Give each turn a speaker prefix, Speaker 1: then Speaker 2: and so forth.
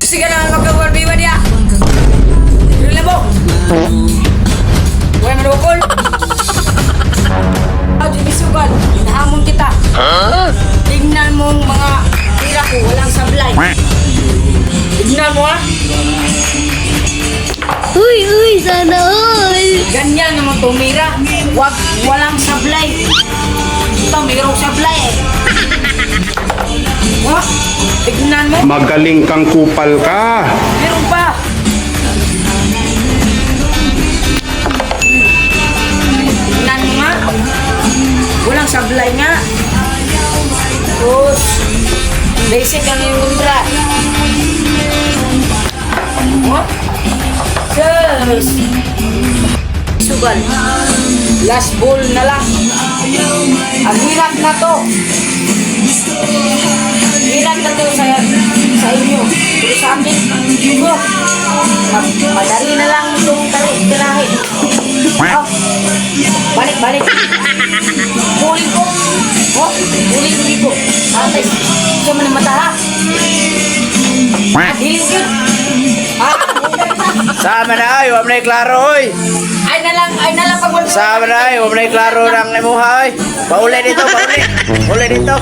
Speaker 1: Sige na, magkawal biwa niya. Dili mo. Wala manukol. Ako dibisugan, hinahamon kita. Tingnan mong mga tira ko, walang sablay. Tingnan mo ha.
Speaker 2: Uy, uy, sana all.
Speaker 1: Ganyan naman tumira. Wag, walang sablay. Ito, mayroong sablay eh. Tignan mo.
Speaker 3: Magaling kang kupal ka.
Speaker 1: Meron pa. Tignan mo nga. Walang sablay nga. Tapos, basic ang yung undra. Oh. Yes. Sugal. Last ball na lang. Ang hirap na to. Hirap na to sa, sa inyo. Pero sa amin, siguro, ma- madali na lang itong tari, tirahe. Oh, balik, balik. Huli ko. Oh, huli ko. Ate, ito mo na mata ha. Ah, dilis yun. Ah,
Speaker 4: Sama na ay, wala na klaro oy.
Speaker 1: ay na lang, ay na lang pag wala. Sama na ay, wala na klaro
Speaker 4: ng imuha oy. Pauli dito, pauli. Pauli dito.